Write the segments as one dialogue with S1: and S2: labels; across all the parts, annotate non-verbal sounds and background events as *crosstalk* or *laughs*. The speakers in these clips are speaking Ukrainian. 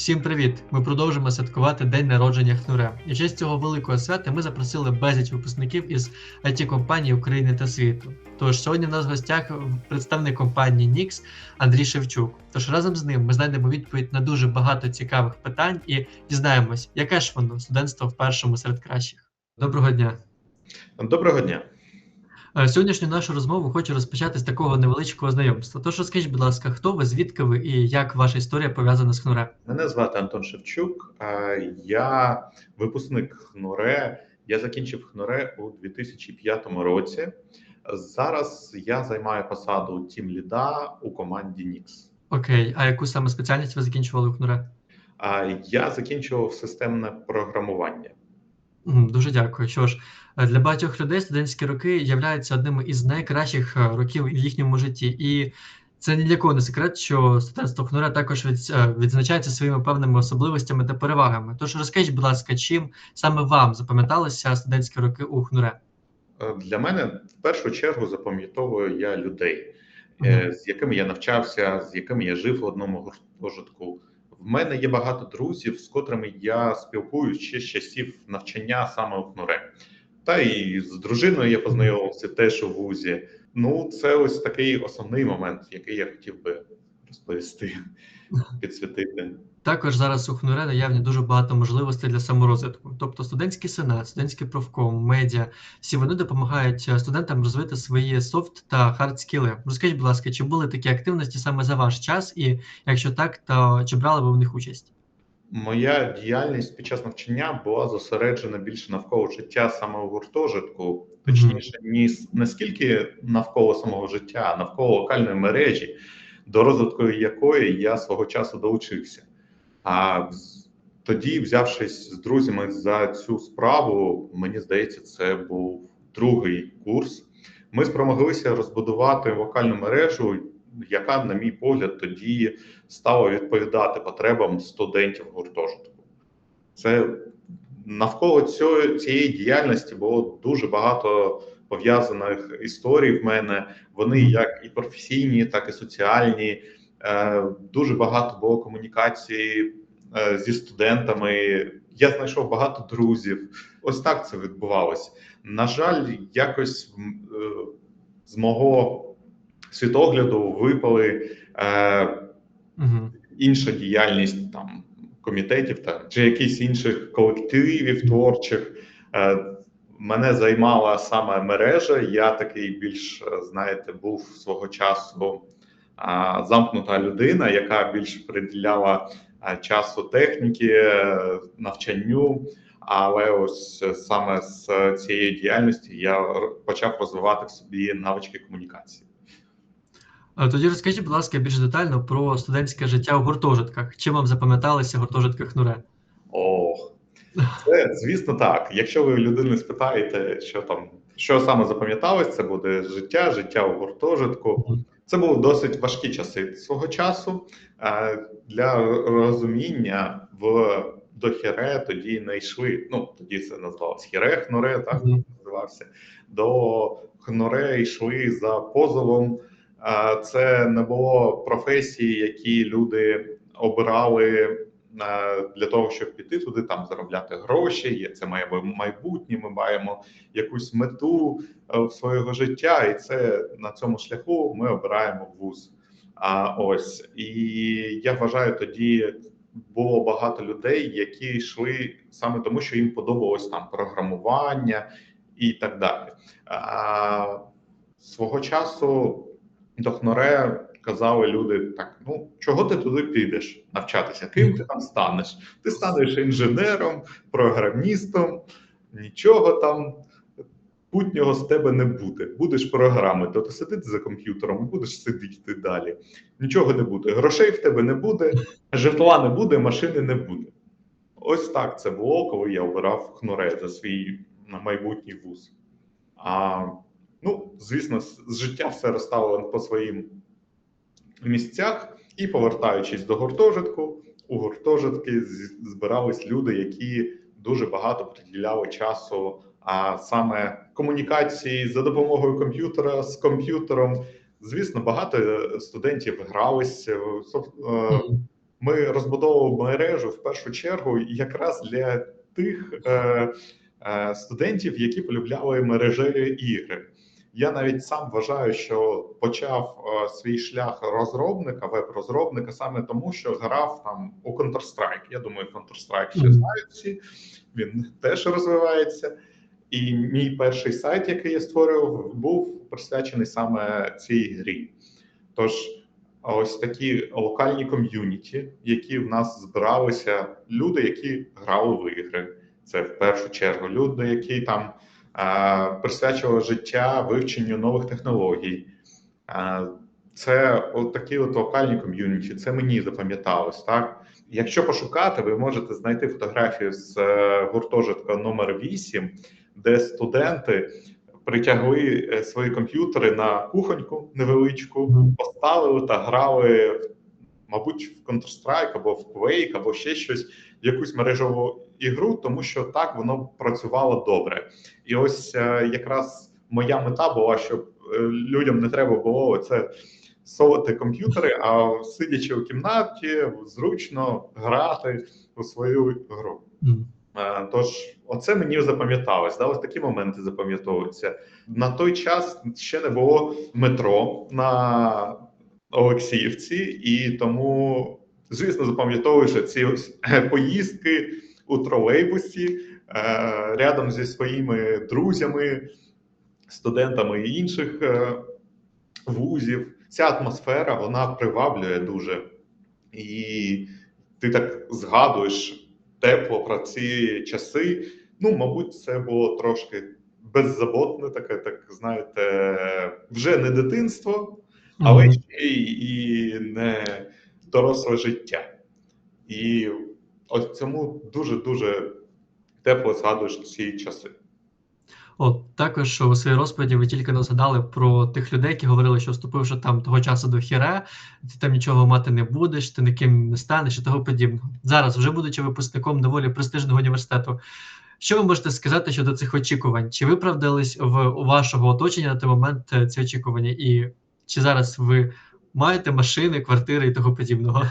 S1: Всім привіт! Ми продовжимо святкувати день народження Хнуре. І честь цього великого свята ми запросили безліч випускників із it компаній України та світу. Тож сьогодні в нас в гостях представник компанії Nix Андрій Шевчук. Тож разом з ним ми знайдемо відповідь на дуже багато цікавих питань і дізнаємось, яке ж воно студентство в першому серед кращих. Доброго дня!
S2: Доброго дня.
S1: Е, Сьогоднішню нашу розмову хочу розпочати з такого невеличкого знайомства. Тож розкажіть, будь ласка, хто ви, звідки ви і як ваша історія пов'язана з Хнуре?
S2: Мене звати Антон Шевчук. Я випускник ХНУРЕ. Я закінчив ХНУРЕ у 2005 році. Зараз я займаю посаду тімліда у команді Нікс.
S1: Окей, а яку саме спеціальність ви закінчували у Хнуре?
S2: Я закінчував системне програмування.
S1: Дуже дякую. Що ж, для багатьох людей студентські роки являються одними із найкращих е, років в їхньому житті, і це ні для кого не секрет, що студентство ХНУРЕ також е, відзначається своїми певними особливостями та перевагами. Тож розкажіть, будь ласка, чим саме вам запам'яталися студентські роки у ХНУРЕ?
S2: Е, Для мене в першу чергу запам'ятовую я людей, е,
S1: Мгм.
S2: з якими я навчався, з якими я жив в одному гуртожитку. В мене є багато друзів, з котрими я спілкуюсь ще з часів навчання саме у ХНУРЕ. Та і з дружиною я познайомився теж у вузі. Ну, це ось такий основний момент, який я хотів би розповісти, *laughs* підсвітити.
S1: Також зараз у ХНУРЕ наявні дуже багато можливостей для саморозвитку. Тобто студентський сенат, студентський профком, медіа, всі вони допомагають е, студентам розвити свої софт та хард скіли. Розкажіть, будь ласка, чи були такі активності саме за ваш час, і якщо так, то чи брали ви в них участь?
S2: Моя діяльність під час навчання була зосереджена більше навколо життя саме у гуртожитку, точніше, ні не скільки навколо самого життя, а навколо локальної мережі, до розвитку якої я свого часу долучився. А тоді, взявшись з друзями за цю справу, мені здається, це був другий курс. Ми спромоглися розбудувати локальну мережу, яка, на мій погляд, тоді стала відповідати потребам студентів гуртожитку. Це навколо цього, цієї діяльності було дуже багато пов'язаних історій в мене. Вони як і професійні, так і соціальні. Е, Дуже багато було комунікації е, зі студентами. Я знайшов багато друзів. Ось так це відбувалося. На жаль, якось е, з мого світогляду випали е,
S1: Угу.
S2: інша діяльність там комітетів та чи якісь інших колективів творчих. Е, Мене займала саме мережа. Я такий більш е, знаєте, був свого часу а, замкнута людина, яка більш приділяла а, часу техніки, е, навчанню. Але ось е, саме з цієї діяльності я почав розвивати в собі навички комунікації.
S1: Тоді розкажіть, будь ласка, більш детально про студентське життя у гуртожитках. Чим вам запам'яталися гуртожитки ХНУРЕ?
S2: Ох, це звісно так. Якщо ви людини спитаєте, що там що саме запам'яталось, це буде життя, життя у гуртожитку. Це були досить важкі часи свого часу. Е, Для розуміння в до хіре тоді не йшли. Ну тоді це називалось хіре, хноре, так називався. До хноре йшли за позовом. Це не було професії, які люди обирали для того, щоб піти туди, там заробляти гроші. Це має бу- майбутнє. Ми маємо якусь мету е, свого життя, і це на цьому шляху ми обираємо вуз. А ось і я вважаю, тоді було багато людей, які йшли саме тому, що їм подобалось там програмування і так далі. А, свого часу до ХНОРЕ казали люди: так, ну чого ти туди підеш навчатися? Ким ти там станеш? Ти станеш інженером, програмістом, нічого там путнього з тебе не буде. Будеш програми, то ти сидити за комп'ютером будеш сидіти далі. Нічого не буде. Грошей в тебе не буде, житла не буде, машини не буде. Ось так це було, коли я обирав ХНОРЕ за свій майбутній вуз. А ну, звісно, з життя все розставило по своїм місцях, і повертаючись до гуртожитку, у гуртожитки збирались люди, які дуже багато приділяли часу, а саме комунікації за допомогою комп'ютера з комп'ютером. Звісно, багато е, студентів гралися е, ми розбудовували мережу в першу чергу якраз для тих е, студентів, які полюбляли мережеві ігри. Я навіть сам вважаю, що почав е, свій шлях розробника, веб-розробника саме тому, що грав там у Counter-Strike. Я думаю, Counter-Strike ще знають всі. Він теж розвивається. І мій перший сайт, який я створював, був присвячений саме цій грі. Тож, ось такі локальні ком'юніті, які в нас збиралися, люди, які грали в ігри. Це в першу чергу люди, які там е, життя вивченню нових технологій. Це от такі от локальні ком'юніті. Це мені запам'яталось. Так, якщо пошукати, ви можете знайти фотографію з е, гуртожитка номер 8, де студенти притягли е, свої комп'ютери на кухоньку невеличку, поставили та грали, мабуть, в Counter-Strike або в Quake, або ще щось, якусь мережеву ігру, тому що так воно працювало добре. І ось е, якраз моя мета була, щоб е, людям не треба було це совати комп'ютери, а сидячи у кімнаті, зручно грати у свою гру. Е, Тож, оце мені запам'яталось. Да? Ось такі моменти запам'ятовуються. На той час ще не було метро на Олексіївці, і тому, звісно, запам'ятовуєш ці поїздки у тролейбусі е, рядом зі своїми друзями, студентами інших е, вузів. Ця атмосфера вона приваблює дуже. І ти так згадуєш тепло про ці часи. Ну, мабуть, це було трошки беззаботне, таке, так знаєте, вже не дитинство, але ще й і не доросле життя. І от цьому дуже дуже тепло згадуєш ці часи.
S1: От також у своїй розповіді ви тільки не згадали про тих людей, які говорили, що вступивши там того часу до хіре, ти там нічого мати не будеш, ти ніким не станеш і того подібного. Зараз, вже будучи випускником доволі престижного університету, що ви можете сказати щодо цих очікувань? Чи виправдались в у вашого оточення на той момент е, ці очікування? І чи зараз ви маєте машини, квартири і того подібного?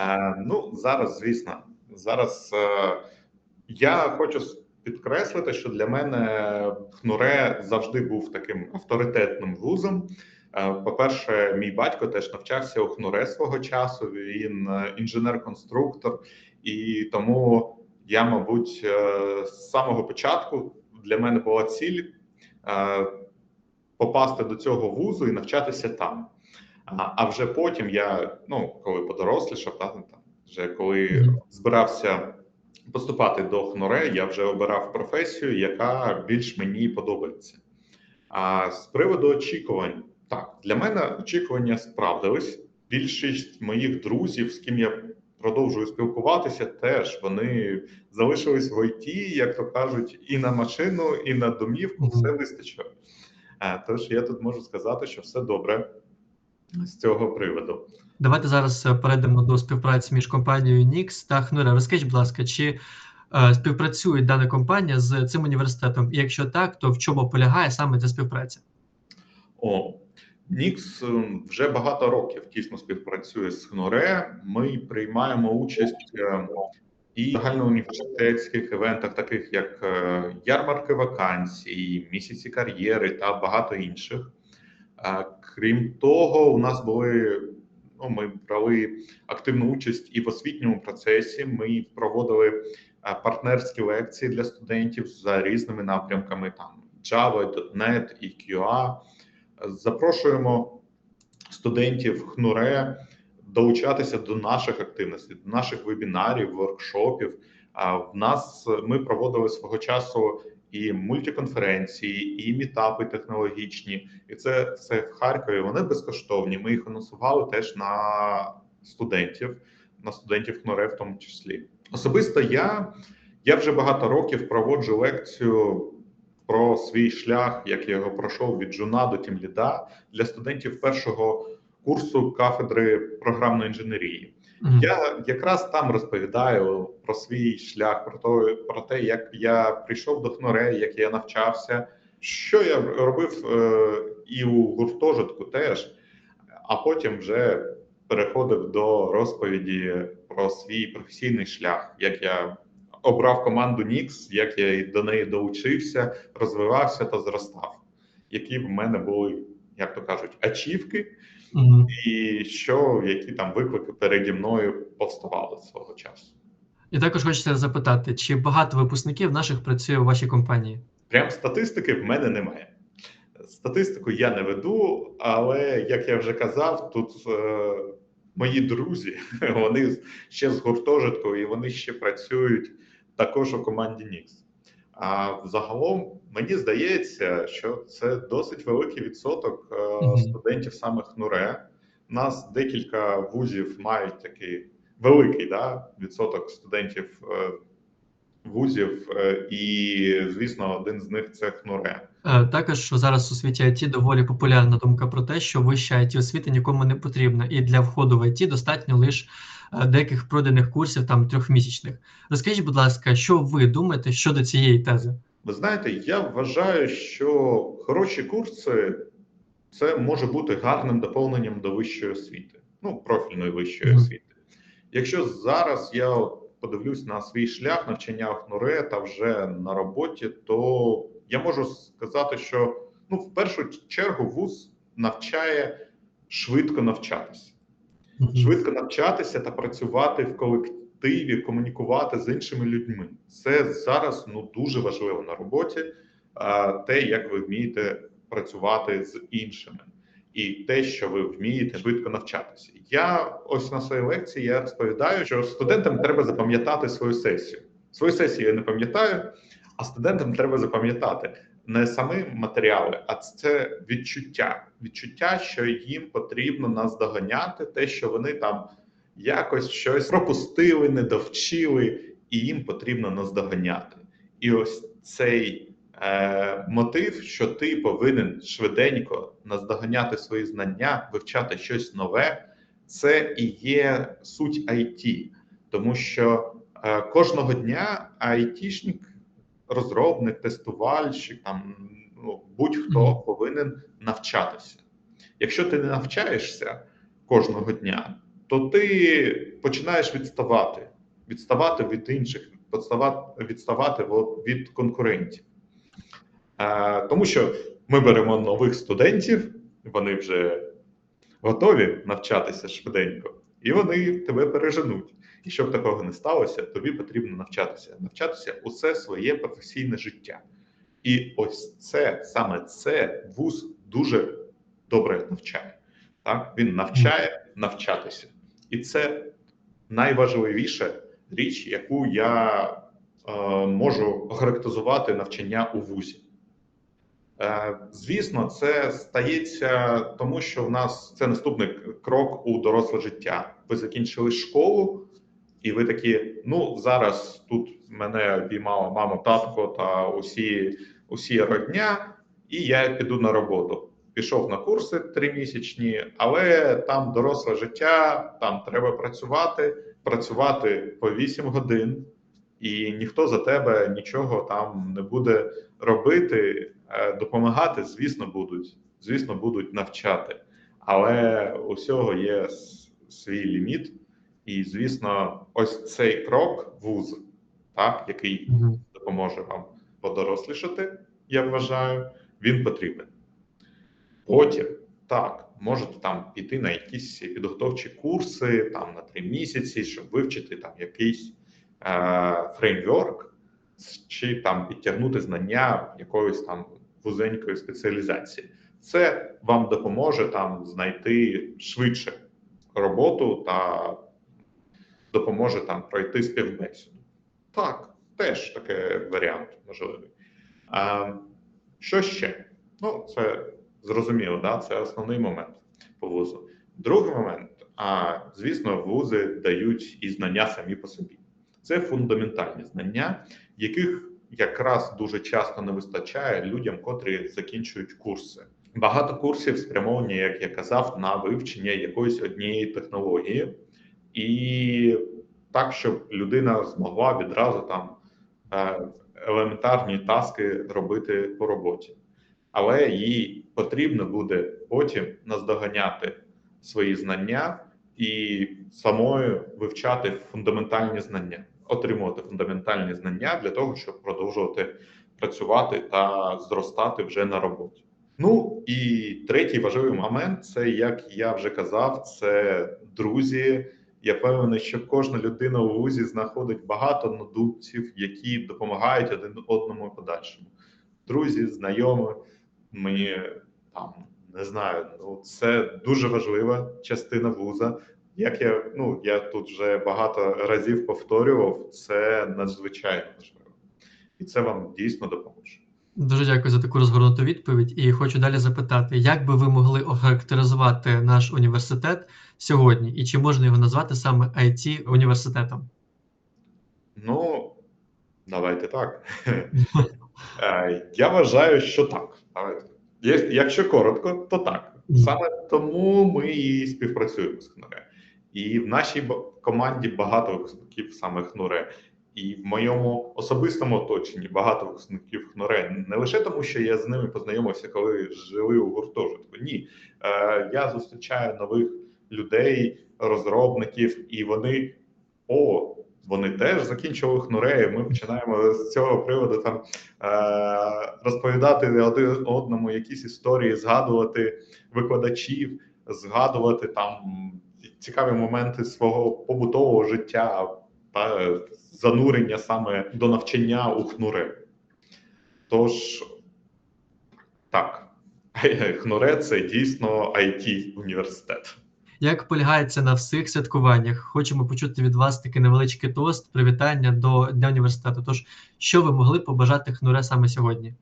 S2: Е, ну, зараз, звісно, зараз е, я хочу підкреслити, що для мене ХНУРЕ завжди був таким авторитетним вузом. Е, По-перше, мій батько теж навчався у ХНУРЕ свого часу. Він е, інженер-конструктор, і тому я, мабуть, з самого початку для мене була ціль попасти до цього вузу і навчатися там. А вже потім я, ну коли подорослішав, та, там, вже коли збирався поступати до ХНОРЕ, я вже обирав професію, яка більш мені подобається. А з приводу очікувань, так, для мене очікування справдились. Більшість моїх друзів, з ким я продовжую спілкуватися, теж вони залишились в ІТ, як то кажуть, і на машину, і на домівку все вистачило. Е, Тож я тут можу сказати, що все добре з цього приводу.
S1: Давайте зараз е, перейдемо до співпраці між компанією Nix та Хнуре. Розкажіть, будь ласка, чи е, співпрацює дана компанія з цим університетом? І якщо так, то в чому полягає саме ця співпраця?
S2: О, Нікс ем, вже багато років тісно співпрацює з ХНОРЕ. Ми приймаємо участь е, і в загальноуніверситетських івентах, таких як е, ярмарки вакансій, місяці кар'єри та багато інших. Крім того, у нас були ну, ми брали активну участь і в освітньому процесі. Ми проводили партнерські лекції для студентів за різними напрямками: там Java, .NET і QA. Запрошуємо студентів ХНУРЕ долучатися до наших активностей, до наших вебінарів, воркшопів. А в нас ми проводили свого часу і мультиконференції, і мітапи технологічні, і це все в Харкові. Вони безкоштовні. Ми їх анонсували теж на студентів, на студентів ХНУРЕ в тому числі. Особисто я, я вже багато років проводжу лекцію про свій шлях, як я його пройшов від джуна до тімліда для студентів першого курсу кафедри програмної інженерії. Я якраз там розповідаю про свій шлях, про те, про те, як я прийшов до ХНОРЕ, як я навчався, що я робив е, і у гуртожитку теж, а потім вже переходив до розповіді про свій професійний шлях, як я обрав команду Nix, як я до неї долучився, розвивався та зростав, які в мене були, як то кажуть, ачівки,
S1: Мгм.
S2: і що які там виклики переді мною повставали свого часу.
S1: І також хочеться запитати, чи багато випускників наших працює у вашій компанії?
S2: Прям статистики в мене немає. Статистику я не веду, але як я вже казав, тут е, мої друзі, *laughs* вони ще з гуртожитку, і вони ще працюють також у команді Nix. А взагалом мені здається, що це досить великий відсоток е, студентів саме ХНУРЕ. У нас декілька вузів мають такий великий да, відсоток студентів е, вузів, е, і, звісно, один з них це ХНУРЕ.
S1: Також зараз у світі IT доволі популярна думка про те, що вища IT освіта нікому не потрібна, і для входу в IT достатньо лише деяких проданих курсів, там трьохмісячних. Розкажіть, будь ласка, що ви думаєте щодо цієї тези?
S2: Ви знаєте, я вважаю, що хороші курси це може бути гарним доповненням до вищої освіти, ну профільної вищої освіти. Якщо зараз я подивлюсь на свій шлях навчання ХНУРЕ та вже на роботі, то я можу сказати, що ну в першу чергу вуз навчає швидко навчатися. Швидко навчатися та працювати в колективі, комунікувати з іншими людьми. Це зараз ну дуже важливо на роботі. Те, як ви вмієте працювати з іншими, і те, що ви вмієте швидко навчатися. Я ось на своїй лекції я розповідаю, що студентам треба запам'ятати свою сесію. Свою сесію я не пам'ятаю, а студентам треба запам'ятати не самі матеріали, а це відчуття. Відчуття, що їм потрібно наздоганяти те, що вони там якось щось пропустили, не довчили, і їм потрібно наздоганяти. І ось цей е, мотив, що ти повинен швиденько наздоганяти свої знання, вивчати щось нове, це і є суть IT. Тому що е, кожного дня айтішник розробник, тестувальщик, там ну, будь-хто повинен навчатися. Якщо ти не навчаєшся кожного дня, то ти починаєш відставати, відставати від інших, відставати, від конкурентів. Е, тому що ми беремо нових студентів, вони вже готові навчатися швиденько, і вони тебе переженуть. І щоб такого не сталося, тобі потрібно навчатися, навчатися усе своє професійне життя. І ось це саме це вуз дуже добре навчає. Так він навчає навчатися, і це найважливіша річ, яку я е, можу охарактеризувати навчання у вузі. Е, Звісно, це стається тому, що в нас це наступний крок у доросле життя. Ви закінчили школу, і ви такі: ну зараз тут мене обіймала мама, татко та усі, усі родня, і я піду на роботу. Пішов на курси тримісячні, але там доросле життя, там треба працювати, працювати по 8 годин, і ніхто за тебе нічого там не буде робити. Е, Допомагати, звісно, будуть. Звісно, будуть навчати, але у всього є свій ліміт. І, звісно, ось цей крок вуз, так, який допоможе вам подорослішати, я вважаю, він потрібен. Потім, так, можете там піти на якісь підготовчі курси там на три місяці, щоб вивчити там якийсь е, фреймворк, чи там підтягнути знання якоїсь там вузенької спеціалізації. Це вам допоможе там знайти швидше роботу та допоможе там пройти співбесіду. Так, теж такий варіант можливий. А, що ще? Ну, це зрозуміло, да? це основний момент по вузу. Другий момент, а звісно, вузи дають і знання самі по собі. Це фундаментальні знання, яких якраз дуже часто не вистачає людям, котрі закінчують курси. Багато курсів спрямовані, як я казав, на вивчення якоїсь однієї технології, і так, щоб людина змогла відразу там е, елементарні таски робити по роботі. Але їй потрібно буде потім наздоганяти свої знання і самою вивчати фундаментальні знання, отримувати фундаментальні знання для того, щоб продовжувати працювати та зростати вже на роботі. Ну і третій важливий момент це як я вже казав, це друзі. Я певний, що кожна людина у вузі знаходить багато однодумців, які допомагають один одному подальшому. Друзі, знайомі, мені там не знаю. Ну це дуже важлива частина вуза. Як я ну я тут вже багато разів повторював, це надзвичайно важливо, і це вам дійсно допоможе.
S1: Дуже дякую за таку розгорнуту відповідь. І хочу далі запитати, як би ви могли охарактеризувати наш університет сьогодні, і чи можна його назвати саме it університетом?
S2: Ну давайте так. *laughs* Е, Я вважаю, що так. Є- Якщо коротко, то так. Саме тому ми і співпрацюємо з ХНУРЕ. І в нашій команді багато випускників саме ХНУРЕ. І в моєму особистому оточенні багато випускників ХНУРЕ. Не лише тому, що я з ними познайомився, коли жили у гуртожитку. Ні, е, я зустрічаю нових людей, розробників, і вони о, вони теж закінчували ХНУРЕ. і Ми починаємо з цього приводу там е, розповідати один одному якісь історії, згадувати викладачів, згадувати там цікаві моменти свого побутового життя та занурення саме до навчання у ХНУРЕ. Тож так, *laughs* ХНУРЕ це дійсно it університет.
S1: Як полягається на всіх святкуваннях? Хочемо почути від вас такий невеличкий тост, привітання до Дня університету. Тож, що ви могли побажати ХНУРЕ саме сьогодні?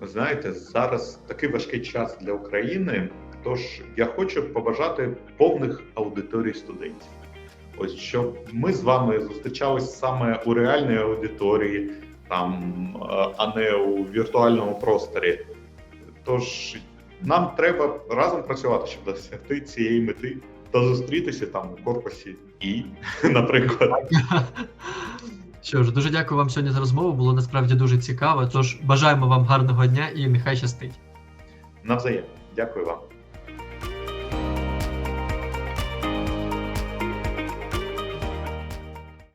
S2: Ви знаєте, зараз такий важкий час для України. Тож я хочу побажати повних аудиторій студентів. Ось щоб ми з вами зустрічались саме у реальній аудиторії, там е, а не у віртуальному просторі. Тож нам треба разом працювати, щоб досягти цієї мети та зустрітися там у корпусі і, *laughs* наприклад.
S1: Що ж, дуже дякую вам сьогодні за розмову. Було насправді дуже цікаво. Тож бажаємо вам гарного дня і нехай щастить.
S2: Навзаєм. Дякую вам.